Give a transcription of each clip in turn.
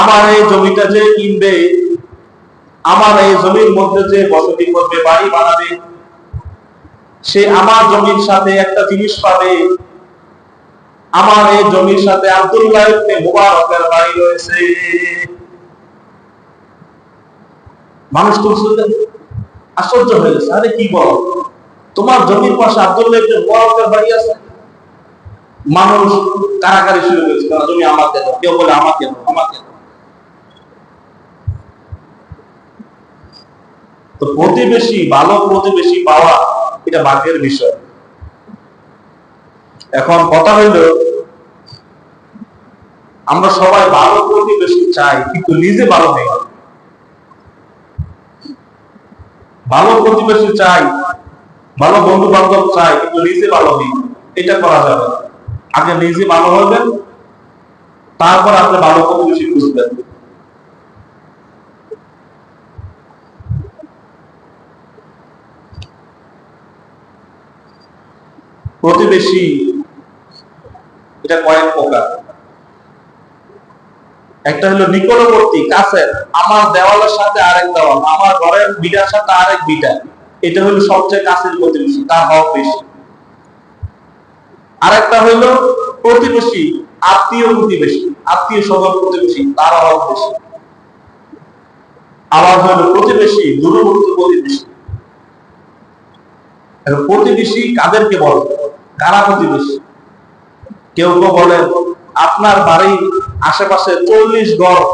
আমার এই জমিটা যে কিনবে, আমার এই জমির মধ্যে যে বসতি করবে, বাড়ি বানাবে, সে আমার জমির সাথে একটা জিনিস পাবে। আমার এই জমির সাথে আব্দুল্লাহ ইবনে মুবারকের বাড়ি রয়েছে। মানুষ তো আশ্চর্য হয়ে গেছে, আরে কি বলো? তোমার জমির পাশে আব্দুল্লাহ ইবনে মুবারকের বাড়ি আছে? মানুষ কারাকারি শুরু কারণ জমি আমাকে দাও, কেউ বলে আমাকে দাও, আমাকে তো প্রতিবেশী, ভালো প্রতিবেশী পাওয়া এটা ভাগ্যের বিষয়। এখন কথা হইল, আমরা সবাই ভালো প্রতিবেশী চাই, কিন্তু নিজে ভালো নেই। ভালো প্রতিবেশী চাই, ভালো বন্ধু বান্ধব চাই, কিন্তু নিজে ভালো নেই। এটা করা যাবে। আগে নিজে ভালো হবেন, তারপর আপনি ভালো প্রতিবেশী খুঁজবেন। প্রতিবেশী, এটা কয়েক প্রকার। একটা হলো নিকটবর্তী, কাছের, আমার দেওয়ালের সাথে আরেক দেওয়াল, আমার ঘরের বিটার সাথে আরেক বিটা এটা হলো সবচেয়ে কাছের প্রতিবেশী, তার হক বেশি। আরেকটা হইল প্রতিবেশী, আত্মীয় প্রতিবেশী, আত্মীয় স্বভাব প্রতিবেশী, তার হক বেশি। আবার হইল প্রতিবেশী, দূরবর্তী প্রতিবেশী। প্রতিবেশী কাদেরকে বলে? কারা প্রতিবেশী? কেউ কেউ বলে, আপনার বাড়ির আশেপাশে চল্লিশ গড়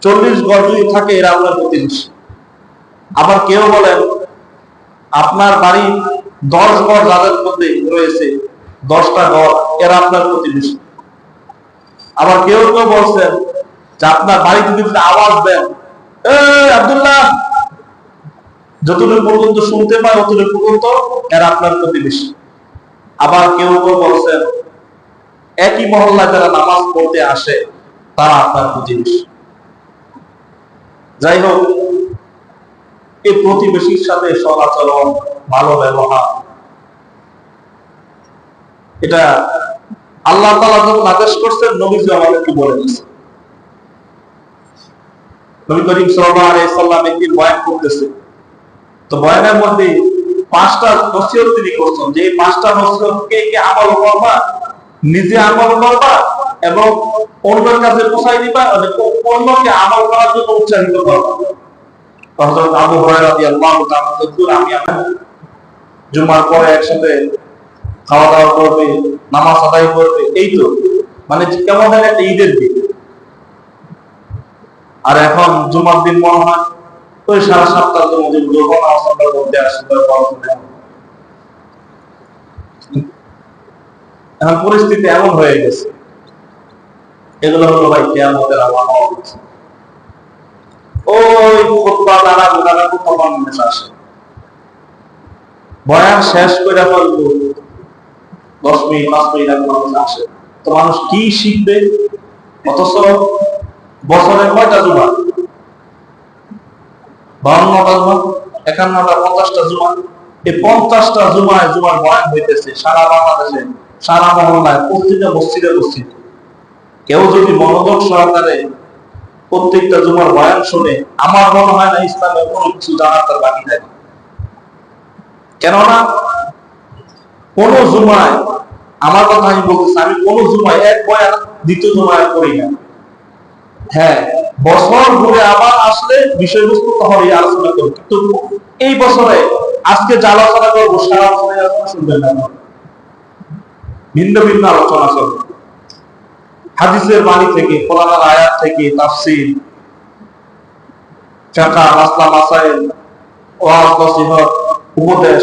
চল্লিশ গড় যদি থাকে, এরা আপনার প্রতিবেশী। আবার কেউ বলেন আপনার বাড়ি দশ গড় যাদের মধ্যে রয়েছে, দশটা গড় এরা আপনার প্রতিবেশী। আবার কেউ কেউ বলছেন যে আপনার বাড়িতে যদি আওয়াজ দেন। এই, আব্দুল্লাহ যতটুকু পর্যন্ত শুনতে পায় অতটুকু পর্যন্ত এরা আপনার প্রতিবেশী আবার কেউ কেউ বলছেন, একই মহল্লা যারা নামাজ পড়তে আসে, তারা আপনার প্রতিবেশী যাই হোক, এই প্রতিবেশীর সাথে সদাচরণ ভালো ব্যবহার, এটা আল্লাহ তালা যখন আদেশ করছেন, নবীজি আমাদেরকে বলে দিয়েছে নবী করিম সাল্লাল্লাহু আলাইহি সাল্লাম একদিন বয়ান করতেছে তো বয়ানের মধ্যে পাঁচটা নসিহত তিনি করছেন। যে পাঁচটা নসিহত কে আমল করবা? নিজে আমল করবা এবং অন্যের কাছে পৌঁছাই দিবা অন্যকে আমল করার জন্য উৎসাহিত করবা। হযরত আবু হুরায়রা রাদিয়াল্লাহু তাআলা আমি জুমার পরে একসাথে খাওয়া দাওয়া করবে, নামাজ আদায় করবে, এই তো। মানে কেমন একটা ঈদের দিন। আর এখন জুমার দিন মনে হয় ওই সারা আসামের মধ্যে এখন পরিস্থিতি এমন হয়ে গেছে। এগুলো হলো ভাই কেয়ামতের আলামত ওই খুতবা দ্বারা কোথাও মানুষ আসে বয়ান শেষ করে ফেলব। দশ মিনিট, পাঁচ মিনিট আগে মানুষ আসে তো মানুষ কি শিখবে? অথচ বছরে কয়টা জুমা বাউন্নটা জুমা একান্নটা পঞ্চাশটা জুমা এই পঞ্চাশটা জুমায় জুমার বয়ান হইতেছে, সারা বাংলাদেশে, সারা মহল্লায় প্রতিটা মসজিদে কেউ যদি মনোযোগ সহকারে প্রত্যেকটা জুমার বয়ান শুনে, আমার মনে হয় না ইসলামের কোনো কিছু জানার তার বাকি থাকে কেননা, কোন জুমায়, আমার কথা আমি বলতেছি, আমি কোন জুমায় এক বয়ান দ্বিতীয় জুমায় করি না। হ্যাঁ বছর ঘুরে আবার আসলে বিষয়বস্তু তখনই আলোচনা করব। কিন্তু এই বছরে আজকে যা আলোচনা করব, সারা বছরে আলোচনা শুনবেন না। ভিন্ন ভিন্ন আলোচনা চলবে। হাদিসের বাণী থেকে, কোরআনের আয়াত থেকে, তাফসীর, ফিকহ, মাসলা, মাসাইল, ওয়াজ, নসিহত, উপদেশ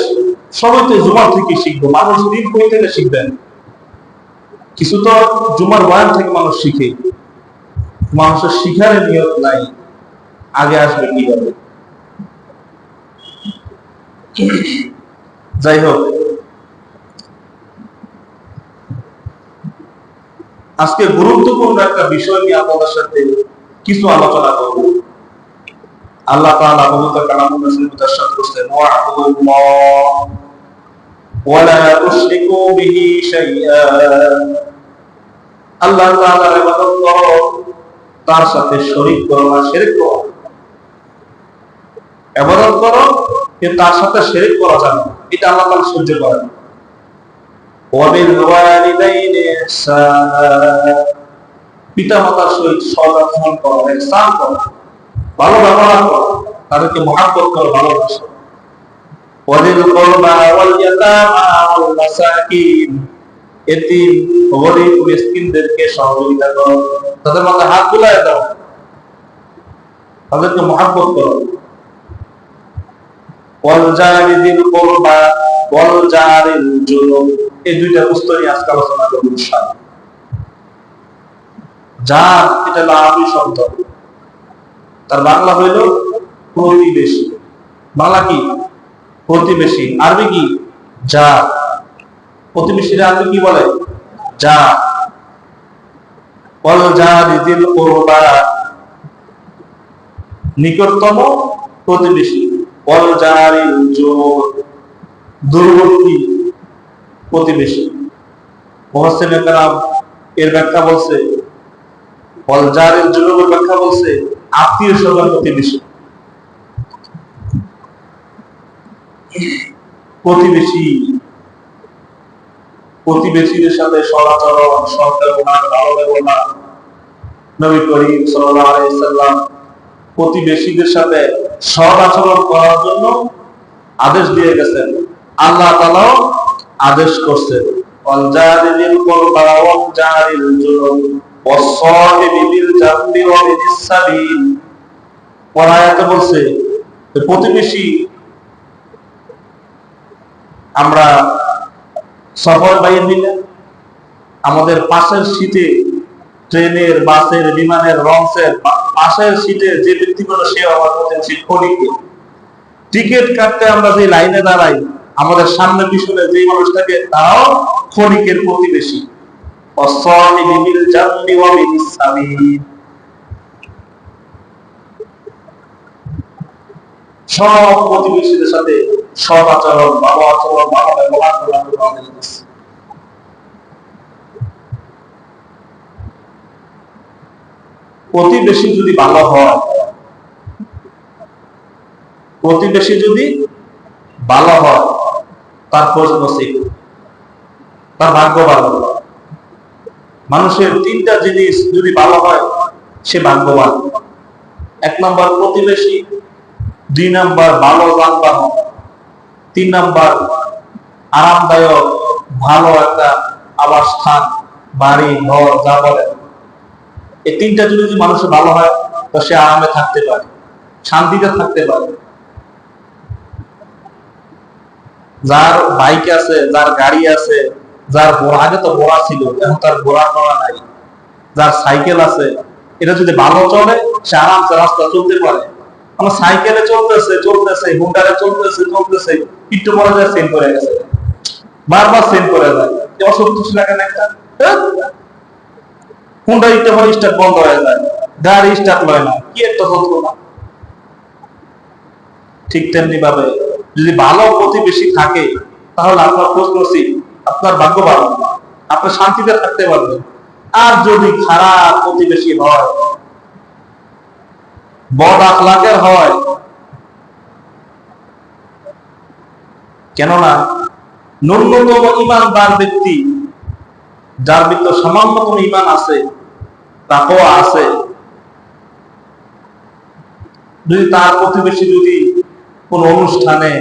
সবই তো জুমার থেকে শিখব। মানুষ দিন কই থেকে শিখবেন? কিছু তো জুমার বয়ান থেকে মানুষ শিখে। মানুষের শিখার নিয়ত নাই। আগে আসবে কীভাবে? যাই হোক। আজকে গুরুত্বপূর্ণ একটা বিষয় নিয়ে আপনাদের সাথে কিছু আলোচনা করব। আল্লাহ তাআলা পবিত্র কালামুল রাসূল মুতাশাদ করছেন ওয়া'বুদুল্লাহ ওয়া লা তুশরিকু বিহি শাইআ। আল্লাহ তাআলার ইবাদত তার সাথে শরীর করো না সেরে করো এবাদত করো, কিন্তু তার সাথে সেরে করা যাবে এটা আল্লাহ তালা সহ্য করে না। পিতা মাতার সহিত সদাচরণ করো স্থান করো, ভালো ব্যবহার করো, তাদেরকে মহাব্বত করো, ভালোবাসো। ওয়ালিল করবা ওয়াল ইয়াতামা ওয়াল মাসাকিন। এতিম গরিব মিসকিনদেরকে সহযোগিতা করো। তাদের মাথায় হাত দাও। তাদেরকে মহাব্বত করো। ওয়াল জারি দিল কুরবা জুনুব এই দুইটা আজকে আলোচনা করব ইনশাআল্লাহ। যার এটা শব্দ। তার বাংলা হইল প্রতিবেশী। বাংলা কি? প্রতিবেশী। আরবি কি? যা প্রতিবেশীরা কি বলে? যা। নিকটতম প্রতিবেশী। দূরবর্তী প্রতিবেশী। এর ব্যাখ্যা বলছে ব্যাখ্যা বলছে, আত্মীয় স্বজন প্রতিবেশী। প্রতিবেশী প্রতিবেশীদের সাথে সদাচরণ সৎ ব্যবহার ভালো ব্যবহার। নবী করিম সাল্লাম প্রতিবেশীদের সাথে সৎ আচরণ করার জন্য আদেশ দিয়ে গেছেন। আল্লাহ তাআলাও আদেশ করছেন প্রতিবেশী, আমরা সফর বাইরে দিলে আমাদের পাশের সিটে ট্রেনের, বাসের, বিমানের লঞ্চের পাশের সিটে যে ব্যক্তিগুলো সে আমার প্রতিবেশী খনিকে টিকিট কাটতে আমরা যে লাইনে দাঁড়াই, আমাদের সামনে পিছনে যে মানুষটাকে, তারাও ক্ষণিকের প্রতিবেশী। অসাহিবি বিল জানবি ওয়া বিস সব প্রতিবেশীদের সাথে সৎ আচরণ, ভালো আচরণ, ভালো ব্যবহার করা প্রতিবেশী যদি ভালো হয়, প্রতিবেশী যদি ভালো হয়, তার খোঁজ নসিব, তার ভাগ্য ভালো। মানুষের তিনটা জিনিস যদি ভালো হয়, সে ভাগ্যবান। এক নম্বর, প্রতিবেশী দুই নাম্বার ভালো যানবাহন তিন নাম্বার, আরামদায়ক, ভালো একটা আবাসস্থান বাড়ি, ঘর, যা বলে এই তিনটা যদি মানুষের ভালো হয়, তো সে আরামে থাকতে পারে, শান্তিতে থাকতে পারে। যার বাইক আছে, যার গাড়ি আছে, যার ঘোড়া, আগে তো ঘোড়া ছিল, এখন তার ঘোড়া টোড়া নাই। যার সাইকেল আছে, এটা যদি ভালো চলে, সে আরামসে রাস্তা চলতে পারে। আমার সাইকেলে চলতেছে চলতেছে, হুন্ডারে চলতেছে চলতেছে যায় করে গেছে। বারবার করে যায়। না একটা? হুন্ডা স্টার্ট বন্ধ হয়ে যায়। গাড়ি স্টার্ট না। কি একটা যন্ত্রণা। ঠিক তেমনি ভাবে যদি ভালো প্রতিবেশী থাকে, তাহলে আপনার খোঁজ নসিব আপনার ভাগ্য ভালো আপনি শান্তিতে থাকতে পারবেন। আর যদি খারাপ প্রতিবেশী হয় বদ আখলাকের হয়। কেননা, ন্যূনতম ইমানদার ব্যক্তি, যার ভিতর সামান্যতম ইমান আছে তাকওয়া আছে। যদি তার প্রতিবেশী যদি কোন অনুষ্ঠানে,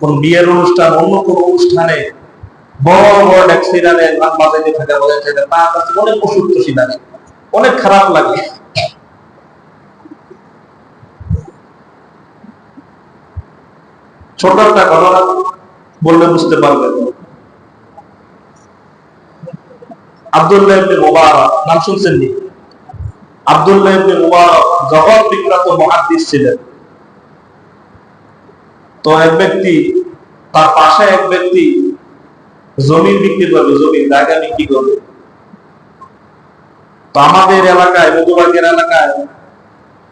কোন বিয়ের অনুষ্ঠান, অন্য কোন অনুষ্ঠানে বড় বড় ট্যাক্সিরানে গান বাজাইতে থাকে থাকে, তার কাছে অনেক অসুস্থ লাগে অনেক খারাপ লাগে। ছোট একটা ঘটনা বললে বুঝতে পারবেন। আব্দুল্লাহ ইবনে মুবারক, নাম শুনছেন নি? আব্দুল্লাহ ইবনে মুবারক বিখ্যাত মুহাদ্দিস ছিলেন, তো এক ব্যক্তি, তার পাশে এক ব্যক্তি জমি বিক্রি করবে জমি জায়গা বিক্রি করবে তো আমাদের এলাকায়, মধুবাগের এলাকায়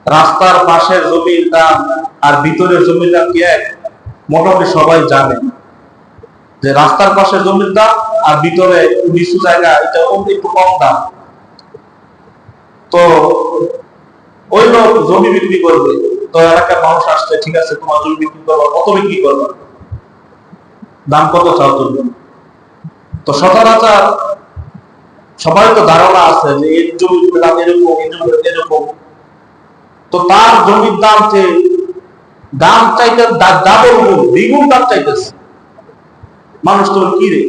রাস্তার পাশের জমির দাম আর ভিতরের জমির দাম কি এক? মোটামুটি সবাই জানে যে রাস্তার পাশে জমির দাম আর ভিতরে নিচু জায়গা, এটা একটু কম দাম। তো ওই লোক জমি বিক্রি করবে। তো এলাকার মানুষ আসছে, ঠিক আছে, তোমার জমি বিক্রি করবা কত বিক্রি করবা? দাম কত চাও তুমি তো সচরাচর সবাই তো ধারণা আছে যে এই জমির দাম এরকম, এই জমির এরকম। তো তার জমির দাম চেয়ে দাম চাইতে ডাবল গুণ দ্বিগুণ দাম চাইতেছে। মানুষ তোর কি রে?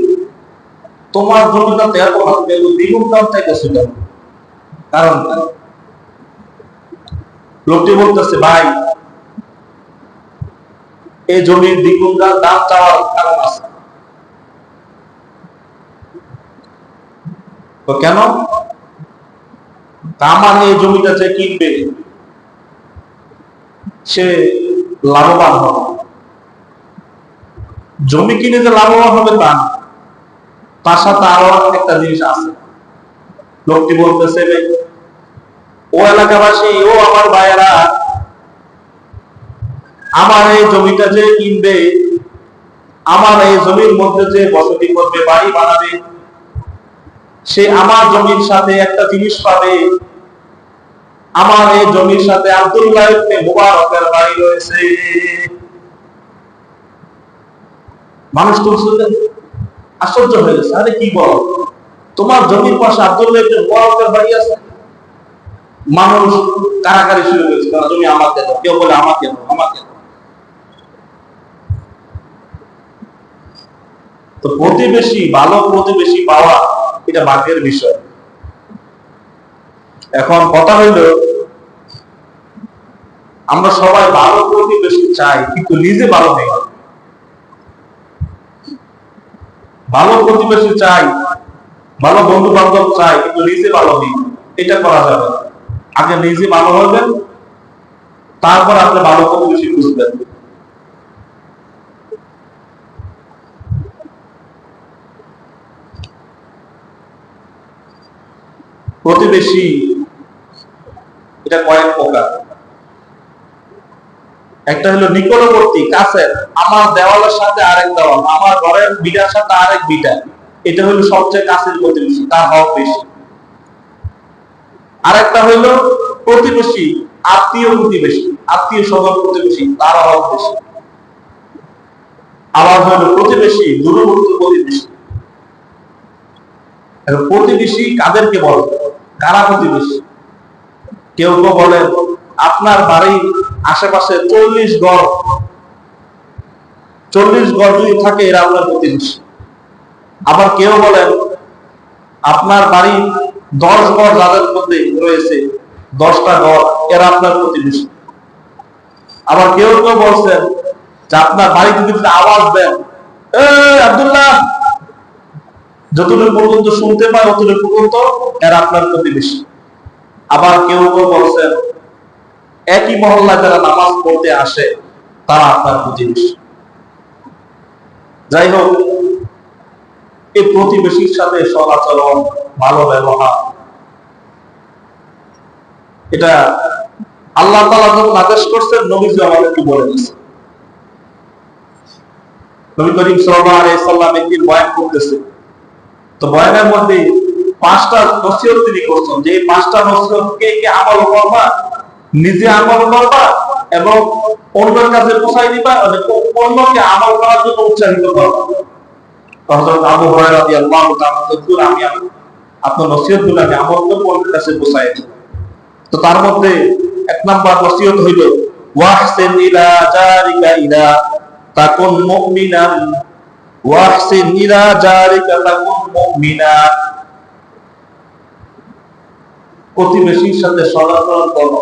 তোমার এত না কিন্তু দ্বিগুণ দাম চাইতেছে কেন? কারণ লোকটি বলতেছে, ভাই, এই জমির দ্বিগুণ দাম চাওয়ার কারণ আছে। তো কেন? তা আমার এই জমিটা যে কিনবে, সে লাভবান হবে। জমি কিনে যে লাভবান হবে তা তার সাথে আরও একটা জিনিস আছে। লোকটি বলতেছে ও এলাকাবাসী, ও আমার ভাইয়েরা, আমার এই জমিটা যে কিনবে, আমার এই জমির মধ্যে যে বসতি করবে, বাড়ি বানাবে, সে আমার জমির সাথে একটা জিনিস পাবে আমার এই জমির সাথে আব্দুল্লাহ ইবনে মুবারকের বাড়ি রয়েছে। মানুষ তো আশ্চর্য হয়ে গেছে, আরে কি বলো? তোমার জমির পাশে আব্দুল্লাহ ইবনে মুবারকের বাড়ি আছে? মানুষ কারাকারি শুরু হয়েছে কারণ জমি আমাকে দাও। কেউ বলে, আমাকে দাও আমাকে দাও। তো প্রতিবেশী, ভালো প্রতিবেশী পাওয়া এটা ভাগ্যের বিষয়। এখন কথা হইল আমরা সবাই ভালো প্রতিবেশী চাই, কিন্তু নিজে ভালো নেই। ভালো প্রতিবেশী চাই, ভালো বন্ধু বান্ধব চাই, কিন্তু নিজে ভালো নেই। এটা করা যাবে আগে নিজে ভালো হবেন, তারপর আপনি ভালো প্রতিবেশী খুঁজবেন প্রতিবেশী, এটা কয়েক প্রকার। একটা হলো নিকটবর্তী, কাছের, আমার দেওয়ালের সাথে আরেক দেওয়াল, আমার ঘরের বিটার সাথে আরেক বিটা এটা হলো সবচেয়ে কাছের প্রতিবেশী, তার হক বেশি। আরেকটা হইল প্রতিবেশী, আত্মীয় প্রতিবেশী, আত্মীয় স্বজন প্রতিবেশী, তার হক বেশি। আবার হইল প্রতিবেশী, দূরবর্তী প্রতিবেশী। প্রতিবেশী কাদেরকে বলে? কারা প্রতিবেশী? কেউ কেউ বলে, আপনার বাড়ির আশেপাশে চল্লিশ গড় চল্লিশ গড় যদি থাকে, এরা আপনার প্রতিবেশী। আবার কেউ বলেন, আপনার বাড়ি দশ গড় যাদের মধ্যে রয়েছে, দশটা গড় এরা আপনার প্রতিবেশী। আবার কেউ কেউ বলছেন যে, আপনার বাড়িতে যদি আওয়াজ দেন আব্দুল্লাহ, যতটুকু পর্যন্ত শুনতে পায়, অতটুকু পর্যন্ত এরা আপনার প্রতিবেশী। আবার কেউ কেউ বলছেন একই মহল্লা যারা নামাজ পড়তে আসে, তারা আপনার প্রতিবেশী। যাই হোক এই প্রতিবেশীর সাথে চলাচলন ভালো ব্যবহার, এটা আল্লাহ তালা যখন আদেশ করছেন, নবীজি আমাদেরকে বলে দিয়েছে নবী করিম সাল্লাম একদিন বয়ান করতেছে। তো বয়ানের মধ্যে পাঁচটা নসিহত তিনি করছেন। যে এই পাঁচটা নসিহত কে কে আমল করবা নিজে আমল করবা এবং অন্যের কাছে পৌঁছাই দিবা অন্যকে আমল করার জন্য উৎসাহিত করবা। আমি আপনার আমল অন্যের কাছে দিব। তো তার মধ্যে এক নাম্বার নসিহত হইল, ওয়াহসিন ইলা জারিকা ইলা তাকুন মুমিনান। ইলা জারিকা তাকুন মুমিনা। প্রতিবেশীর সাথে সদাচরণ করো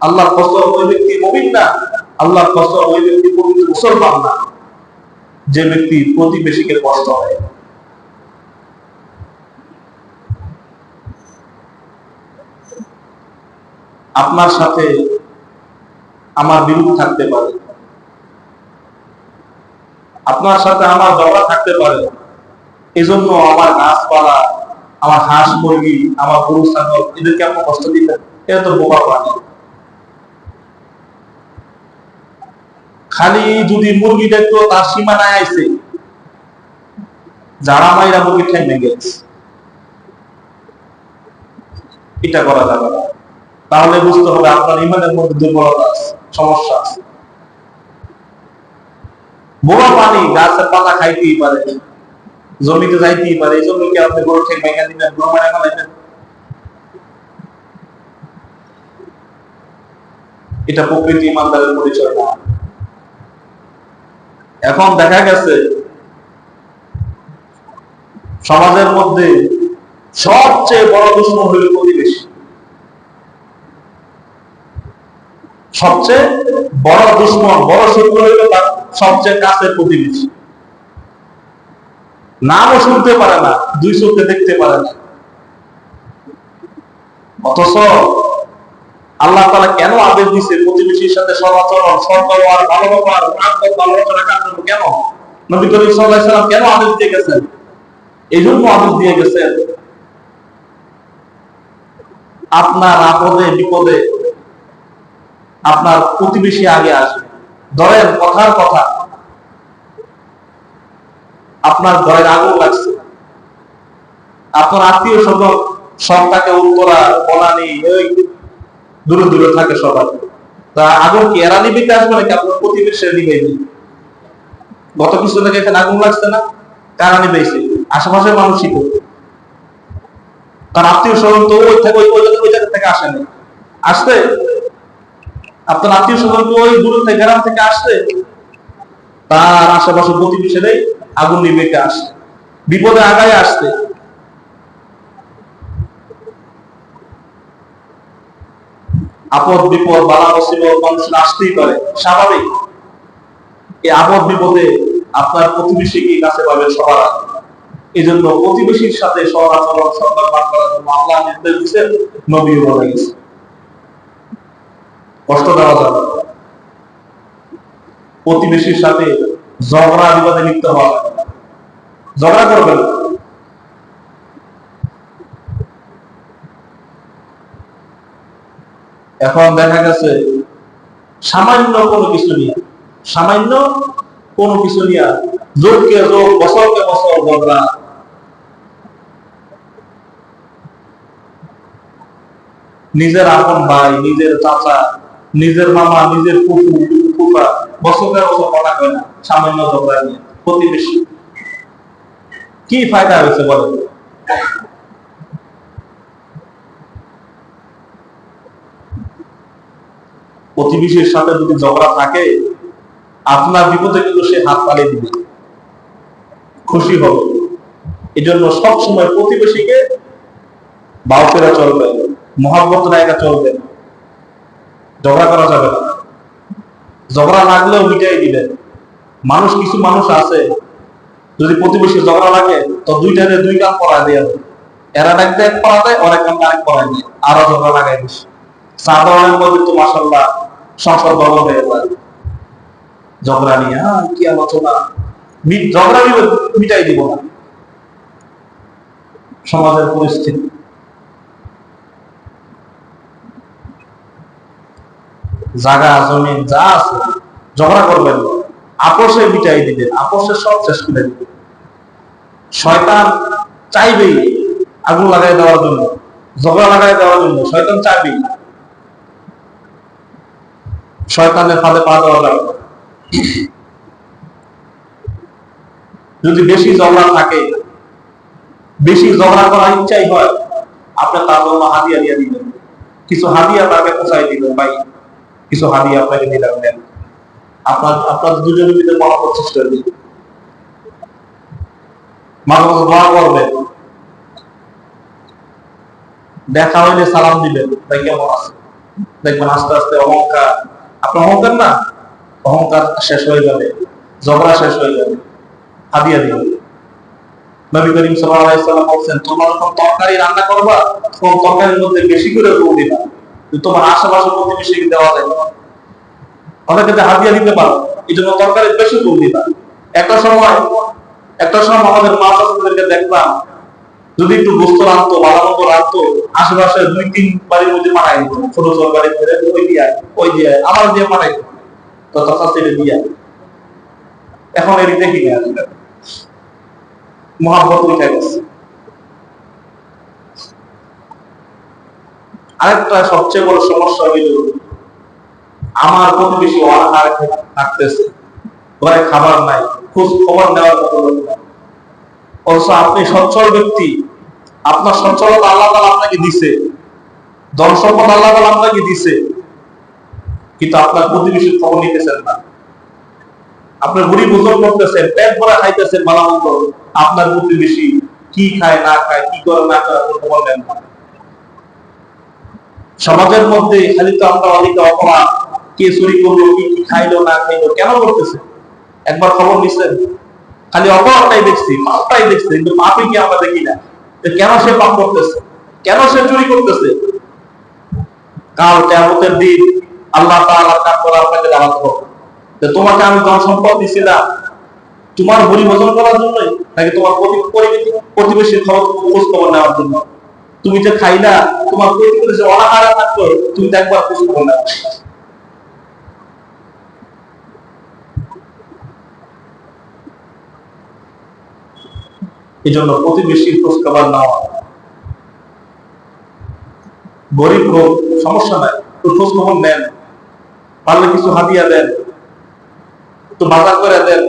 আল্লাহর কসম ওই ব্যক্তি মুমিন না, আল্লাহর কসম ওই ব্যক্তি পবিত্র মুসলমান না। যে ব্যক্তি প্রতিবেশীকে কষ্ট হয় আপনার সাথে আমার বিরোধ থাকতে পারে। আপনার সাথে আমার ঝগড়া থাকতে পারে। এজন্য আমার গাছপালা আমার হাঁস মুরগি, আমার গরু, ছাগল, এদেরকে আপনি কষ্ট দিবেন? এটা তো বোকা প্রাণী। খালি যদি মুরগি দেখতো, তার সীমানায় আইছে। যারা মাইরা মুরগি ঠেং ভেঙে গেছে। এটা করা যাবে না। তাহলে বুঝতে হবে আপনার ইমানের মধ্যে দুর্বলতা আছে, সমস্যা আছে। বোবা পানি, গাছের পাতা খাইতেই পারে। জমিতে যাইতেই পারে। এই জন্য কি আপনি গরু ঠেক ভেঙে দিবেন গরু মারা ফেলাইবেন এটা প্রকৃতি, ইমানদারের পরিচয় না। এখন দেখা গেছে, সমাজের মধ্যে সবচেয়ে বড় দুশ্মন হইল প্রতিবেশী সবচেয়ে বড় দুশ্মন, বড় শত্রু হইল তার সবচেয়ে কাছের প্রতিবেশী। নামও শুনতে পারে না, দুই চোখে দেখতে পারে না। অথচ আল্লাহ তালা কেন আদেশ দিছে প্রতিবেশীর সাথে সদাচরণ সদ্ব্যবহার ভালো ব্যবহার ভালোবাসা রাখার জন্য? কেন? নবী করিম সাল্লাহ সাল্লাম কেন আদেশ দিয়ে গেছেন? এই জন্য আদেশ দিয়ে গেছেন। আপনার আপদে, বিপদে আপনার প্রতিবেশী আগে আসবে। ধরেন কথার কথা, আপনার ঘরের আগুন লাগছে। আপনার আত্মীয় স্বজন সব তাকে উত্তরা বনানি ওই দূরে দূরে থাকে সবাই তা আগুন কি এরা নিবিতে আসবে নাকি? আপনার প্রতিবেশী নিবে গত কিছু থেকে এখানে আগুন লাগছে না? কারা নিবেছে আশেপাশের মানুষই তো। আত্মীয় স্বজন তো ওই থেকে ওই ওই জায়গা থেকে আসতে আপনার আত্মীয় স্বজন তো ওই দূর থেকে গ্রাম থেকে আসছে তার আশেপাশে প্রতিবেশীরাই আগুন নিবেতে আসে বিপদে আগায় আসতে আপদ, বিপদ বালা মুসিবত মানুষের আসতেই পারে। স্বাভাবিক। এই আপদ, বিপদে আপনার প্রতিবেশীকে কাছে পাবেন সবার এই জন্য প্রতিবেশীর সাথে সবার আচরণ সরকার পাঠ করার জন্য আল্লাহ নির্দেশ দিচ্ছেন নবীও বলে গেছে কষ্ট দেওয়া যাবে প্রতিবেশীর সাথে ঝগড়া, বিবাদে লিপ্ত হওয়া ঝগড়া করবেন না। এখন দেখা গেছে, সামান্য কোনো কিছু নিয়ে, সামান্য কোনো কিছু নিয়ে যোগকে যোগ বছরকে বছর ঝগড়া নিজের আপন ভাই, নিজের চাচা, নিজের মামা, নিজের ফুফু, ফুফা বছরের বছর কথা কয় না সামান্য ঝগড়া নিয়ে, প্রতিবেশী। কি ফায়দা হয়েছে বলেন? প্রতিবেশীর সাথে যদি ঝগড়া থাকে, আপনার বিপদে কিন্তু সে হাত পালিয়ে দিবে। খুশি হবে এই জন্য সবসময় প্রতিবেশীকে বাউকেরা চলবে, মহাব্বত নায়িকা চলবে ঝগড়া করা যাবে না। ঝগড়া লাগলেও মিটাই দিবেন মানুষ কিছু মানুষ আছে, যদি প্রতিবেশী ঝগড়া লাগে, তো দুইটারে দুই কাম করা দিয়ে এরা ডাকতে এক করা দেয়, অনেক কাম আরেক করা দেয়। আরও ঝগড়া লাগাই দিচ্ছে সাধারণের মধ্যে তো মাসাল্লাহ সংসদ ভবন হয়ে যায়। ঝগড়া নিয়ে কি আলোচনা ঝগড়া মিটাই দিব না। সমাজের পরিস্থিতি। জায়গা জমিন যা আছে, ঝগড়া করবেন। আপোষে মিটাই দিবেন, আপোষে সব শেষ করে দিবেন। শয়তান চাইবেই আগুন লাগাই দেওয়ার জন্য, ঝগড়া লাগাই দেওয়ার জন্য, শয়তান চাইবেই। শয়তানের ফাঁদে পা দেওয়া যাবে। যদি বেশি ঝগড়া থাকে, বেশি ঝগড়া করার ইচ্ছাই হয়, আপনি তার জন্য হাদিয়া দিয়ে দিবেন। কিছু হাদিয়া তাকে পোষাই দিবেন, ভাই। কিছু হাদিয়া আপনাকে দিলাম দেন আপনার আপনার দুজনের ভিতরে মহাপত দিন মাঝে মাঝে দোয়া করবেন দেখা হইলে সালাম দিবেন। ভাই কেমন আছে দেখবেন আস্তে আস্তে অহংকার আপনার অহংকার না? অহংকার শেষ হয়ে যাবে। ঝগড়া শেষ হয়ে যাবে। হাদিয়া দিবেন নবী করিম সাল্লাম বলছেন, তোমরা যখন তরকারি রান্না করবা, তখন তরকারির মধ্যে বেশি করে রোগ দিবা। তোমার আশেপাশে প্রতিবেশীকে দেওয়া যায়। অনেকে হাতিয়া দিতে পারো। এই জন্য তরকারি বেশি রোগ দিবা। একটা সময় একটা সময় আমাদের মা চাষাদেরকে দেখলাম যদি একটু গোস্ত রাখতো ভালো মতো রাখতো আশেপাশে দুই, তিন বাড়ির মধ্যে মারাই দিত। ছোট ছোট বাড়ি ধরে ওই দিয়ে ওই দিয়ে আমার দিয়ে মারাই দিত। তথা এখন দেখি না। উঠে গেছে। আরেকটা সবচেয়ে বড় সমস্যা হইল আমার প্রতিবেশী অনাহারে থাকতেছে। ঘরে খাবার নাই, খোঁজ খবর নেওয়ার মতো লোক অথচ আপনি সচ্ছল ব্যক্তি। আপনার সচ্ছলতা আল্লাহ তালা আপনাকে দিছে। ধন সম্পদ আল্লাহ তালা আপনাকে দিছে। কিন্তু আপনার প্রতিবেশীর খবর নিতেছেন না। আপনার বুড়ি ভোজন করতেছেন, পেট ভরা খাইতেছেন ভালো মন্দ আপনার প্রতিবেশী কি খায়, না খায়, কি করে, না করে খবর নেন না। সমাজের মধ্যে খালি তো আমরা অনেকে অপরাধ। কে চুরি করল, কি কি খাইলো, না খাইলো, কেন করতেছে? একবার খবর নিছেন? খালি অপরাধটাই দেখছি, পাপটাই দেখছি, কিন্তু পাপই কি আমরা দেখি না? তো কেন সে পাপ করতেছে? কেন সে চুরি করতেছে? কাল কেমতের দিন আল্লাহ তাআলার কাজ করে আপনাকে জানাতে হবে যে তোমাকে আমি ধন সম্পদ দিছি না। তোমার পরিবর্তন করার জন্যই নাকি তোমার প্রতিবেশীর খবর খোঁজ খবর নেওয়ার জন্য? তুমি যে খাইলা তোমার প্রতিবেশী অনাহারা থাকতো তুমি তো একবার খোঁজ খবর নেওয়া এই জন্য প্রতিবেশীর খোঁজ খবর নেওয়া গরিব হোক সমস্যা নাই, তো খোঁজ খবর নেন। পারলে কিছু হাতিয়া দেন, একটু বাজার করে দেন।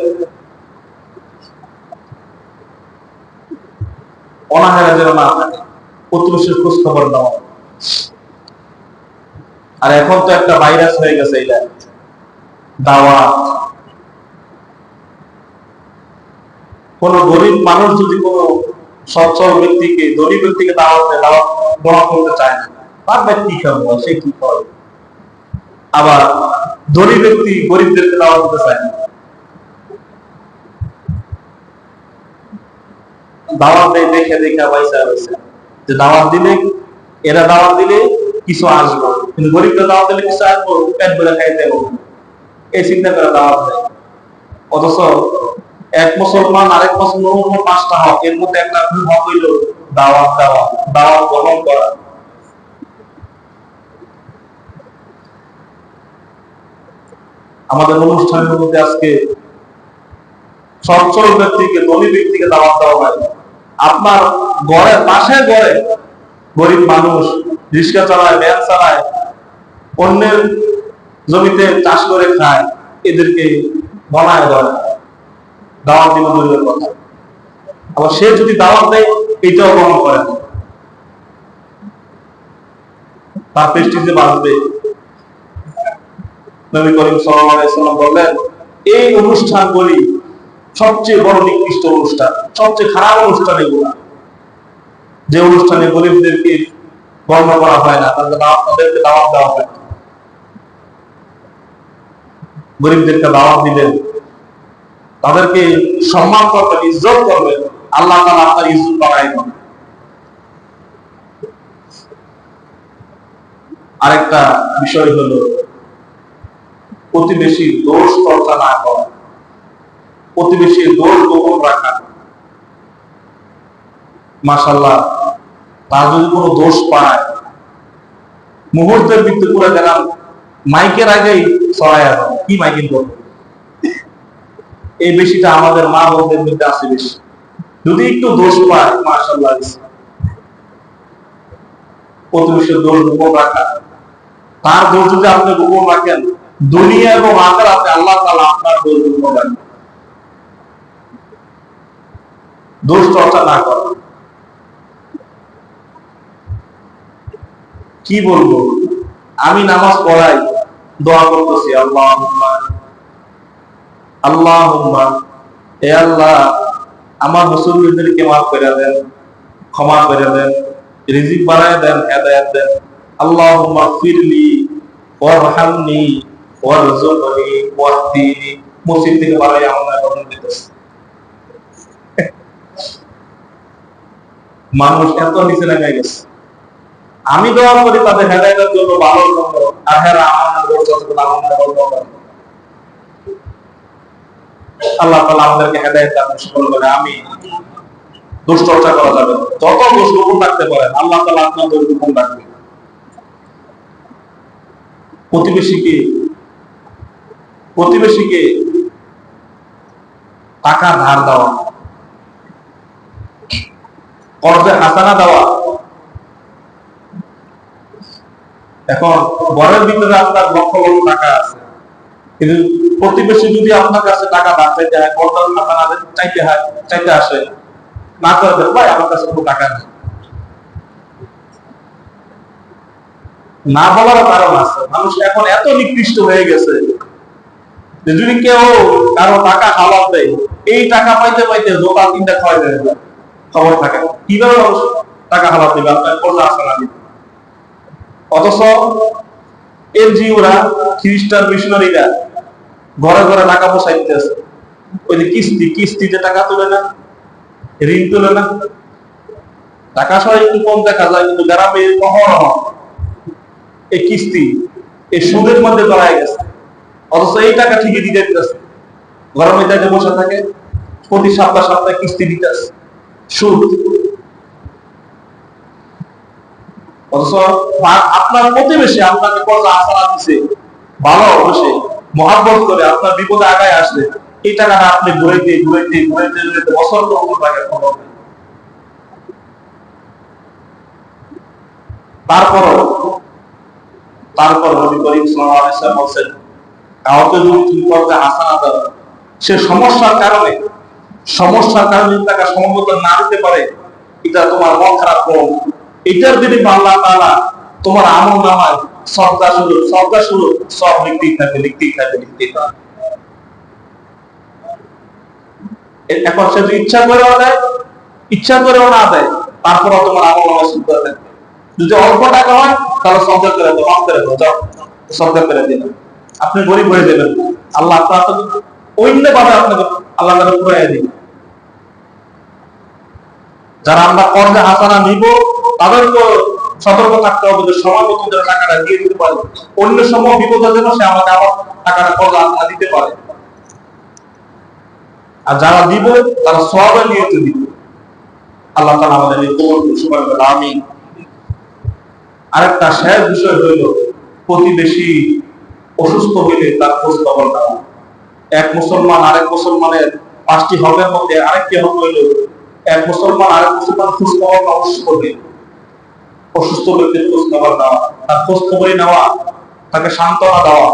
অনাহারে যেন না থাকে, প্রতিবেশীর খোঁজ খবর নেওয়া। আর এখন তো একটা ভাইরাস হয়ে গেছে এটা দাওয়াত। কোন গরিব মানুষ যদি কোন সচ্ছল ব্যক্তিকে, ধনী ব্যক্তিকে দাওয়াত দাওয়াত গ্রহণ করতে চায় না, তার ব্যক্তি খাব? সে কি করে? আবার ধনী ব্যক্তি গরিবদেরকে দাওয়াত দিতে চায় না। দাওয়াত দেয়, দেখে দেখে, পয়সা যে দাওয়াত দিলে, এরা দাওয়াত দিলে কিছু আসব কিন্তু গরিবরা দাওয়াত দিলে কিছু আসব খাইতে হবে এই চিন্তা করে দাওয়াত দেয়। অথচ এক মুসলমান আরেক মুসলমান পাঁচটা হক। এর মধ্যে একটা হক হইল দাওয়াত দেওয়া, দাওয়াত গ্রহণ করা। আমাদের অনুষ্ঠানের মধ্যে আজকে সচ্ছল ব্যক্তিকে, ধনী ব্যক্তিকে দাওয়াত দেওয়া হয়। আপনার গড়ে পাশে গড়ে গরিব মানুষ রিক্সা চালায়, ভ্যান চালায়, অন্যের জমিতে চাষ করে খায়, এদেরকে বনায় দেয় দাওয়াত দিব দূরের কথা আবার সে যদি দাওয়াত দেয়, এটাও গ্রহণ করে না। তার প্রেস্টিজে বাঁচবে নবী করিম সাল্লাম বললেন, এই অনুষ্ঠানগুলি সবচেয়ে বড় নিকৃষ্ট অনুষ্ঠান, সবচেয়ে খারাপ অনুষ্ঠান এগুলা যে অনুষ্ঠানে গরিবদেরকে বর্ণ করা হয় না, তাদের তাদেরকে দাওয়াত দেওয়া হয়। গরিবদেরকে দাওয়াত দিবেন তাদেরকে সম্মান করবেন, ইজ্জত করবেন, আল্লাহ তালা আপনার ইজ্জত দেন আরেকটা বিষয় হলো প্রতিবেশীর দোষ চর্চা না করা। প্রতিবেশীর দোষ গোপন রাখা। মাসাল্লাহ তার যদি কোনো দোষ পায়, মুহূর্তের ভিত্তি করে গেলাম, মাইকের আগেই সরাই কি মাইকিং করবে? এই বেশিটা আমাদের মা বোনদের মধ্যে আছে বেশি। যদি একটু দোষ পায় রাখা। তার দোষ যদি আপনি গোপন রাখেন, দুনিয়া এবং আখেরাতে আল্লাহ তাআলা আপনার দোষ গোপন রাখেন দোষ চর্চা না কি বলব? আমি নামাজ পড়াই, দোয়া করতেছি আল্লাহ আল্লাহ এ আল্লাহ, আমার মুসলমানদেরকে মাফ করে দেন, ক্ষমা করে দেন, রিজিক বানায় দেন, হেদায়াত দেন। ফিরলি, ওয়ারহামনি ওয়ারজুকনি ওয়াহদিনি। থেকে বাড়াই মানুষ এত নিচে লেগে গেছে। আমি দোয়া করি তাদের হেদায়তের জন্য ভালো জন্য আর হেরা আমার না বলছে আমার না বলব আল্লাহ তাআলা আমাদেরকে হেদায়েত দান সকল করে আমি দুশ্চর্চা করা যাবে যত দোষ গোপন রাখতে পারেন আল্লাহ তাআলা আপনার দোষ গোপন রাখবে। প্রতিবেশীকে প্রতিবেশীকে টাকা ধার দেওয়া, কর্জে হাসানা দেওয়া। এখন ঘরের ভিতরে আপনার লক্ষ লক্ষ টাকা আছে। কিন্তু প্রতিবেশী যদি আপনার কাছে টাকা ধার চাইতে হয় হাসানা চাইতে হয়, চাইতে আসে, না করে ভাই, আমার কাছে কোনো টাকা নেই। না বলার কারণ আছে। মানুষ এখন এত নিকৃষ্ট হয়ে গেছে যে যদি কেউ কারও টাকা হালাত দেয়, এই টাকা পাইতে পাইতে দোকান তিনটা খাওয়াই দেয়। খবর থাকে কীভাবে মানুষ টাকা হালাত দেবে? আপনার করলে আসে না। অথচ এনজিওরা, খ্রিস্টান মিশনারিরা ঘরে ঘরে টাকা পয়সা দিতেছে ওই যে কিস্তি, কিস্তিতে টাকা তোলে না, ঋণ তোলে না। টাকা সহ একটু কম দেখা যায়, কিন্তু গ্রামে অহরহ এই কিস্তি, এই সুদের মধ্যে জড়ায় গেছে। অথচ এই টাকা ঠিকই দিতে দিতেছে গরমে যাইতে বসে থাকে, প্রতি সপ্তাহ সপ্তাহে কিস্তি দিতেছে সুদ। অথচ আপনার প্রতিবেশী আপনাকে কত আশা দিছে ভালো অবশ্যই। মহাব্বত করে আপনার বিপদে আগায় আসলে, এই টাকাটা আপনি ঘুরাইতে ঘুরাইতে ঘুরাইতে ঘুরাইতে বছর নেই। তারপরও তারপর নবী করিম সে সমস্যার কারণে সমস্যার কারণে তাকে সমবেদন না দিতে পারে, এটা তোমার মন খারাপ করো এটার যদি আল্লাহ তাআলা তোমার আমল নামায় সবদা শুরু সবদা শুরু সব লিখতেই থাকবে লিখতেই থাকবে লিখতেই থাকবে এখন সে যদি ইচ্ছা করেও দেয় ইচ্ছা করেও না দেয় তারপর তোমার আমল নামা শুরু করে দেয়। যদি অল্প টাকা হয়, তাহলে সবদা করে দাও, মাফ করে দাও, যাও করে দিন আপনি গরিব হয়ে যাবেন। আল্লাহ আপনার অন্য ভাবে আপনাকে, আল্লাহ তাআলা ঘুরাই দিন যারা আমরা কর্জে হাসানা নিব তাদেরকে সতর্ক থাকতে হবে যে সময় মতো যেন টাকাটা দিয়ে দিতে পারে। অন্য সময় বিপদের জন্য সে আমাকে আবার টাকাটা হাসানা দিতে পারে। আর যারা দিব, তারা সবে নিয়তে দিব। আল্লাহ তাআলা আমাদের এই করুন সবাই আমিন। আরেকটা শেষ বিষয় হইল প্রতিবেশী অসুস্থ হইলে তার খোঁজ খবর নেওয়া এক মুসলমান আরেক মুসলমানের পাঁচটি হকের মধ্যে আরেকটি হক হইল এক মুসলমান আরেক মুসলমান খোঁজ খবর নেওয়া অবশ্যই করবে। অসুস্থ ব্যক্তির খোঁজ খবর নেওয়া তার খোঁজ খবরই নেওয়া, তাকে সান্ত্বনা দেওয়া।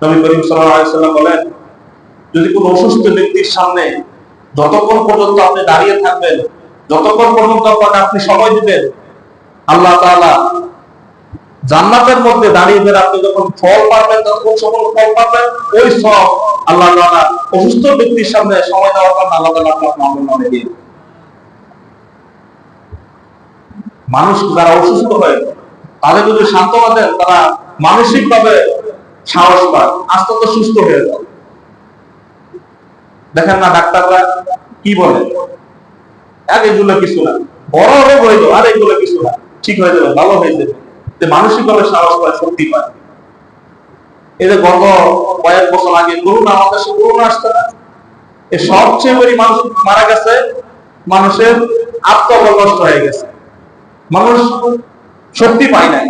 নবী করিম সাল্লাম বলেন, যদি কোনো অসুস্থ ব্যক্তির সামনে যতক্ষণ পর্যন্ত আপনি দাঁড়িয়ে থাকবেন, যতক্ষণ পর্যন্ত আপনাকে আপনি সময় দিবেন, আল্লাহ তাআলা জান্নাতের মধ্যে দাঁড়িয়ে বের আপনি যখন ফল পাবেন তখন সকল ফল পাবেন, ওই সব আল্লাহ তাআলা অসুস্থ ব্যক্তির সামনে সময় দেওয়ার কারণে আল্লাহ তাআলা আপনার মামলা দিয়ে দেন। মানুষ যারা অসুস্থ হয়, তাদের যদি সান্ত্বনা দেন, তারা মানসিক ভাবে সাহস পায়, আস্তে আস্তে সুস্থ হয়ে যায়। দেখেন না ডাক্তাররা কি বলে? এক এগুলো কিছু না, বড় রোগ হইল আর এগুলো কিছু না, ঠিক হয়ে যাবে, ভালো হয়ে যাবে। যে মানসিক ভাবে সাহস পায়, শক্তি পায়। যে গত কয়েক বছর আগে করোনা, আমাদের দেশে করোনা আসছে না। সবচেয়ে বেশি মানুষ মারা গেছে, মানুষের আত্মবল নষ্ট হয়ে গেছে। মানুষ শক্তি পায় নাই।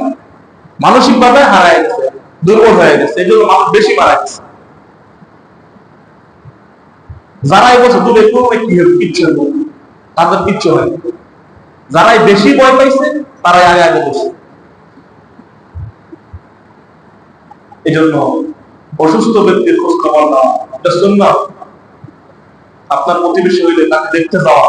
মানসিক ভাবে হারায় গেছে, দুর্বল হয়ে গেছে এই জন্য মানুষ বেশি মারা গেছে। যারা এই বছর দূরে করবে কি হবে কিচ্ছু হবে তাদের কিচ্ছু হয় যারাই বেশি ভয় পাইছে, তারাই আগে আগে বসে। এই জন্য অসুস্থ ব্যক্তির খোঁজ খবর নেওয়া, এটা আপনার প্রতিবেশী হইলে তাকে দেখতে যাওয়া।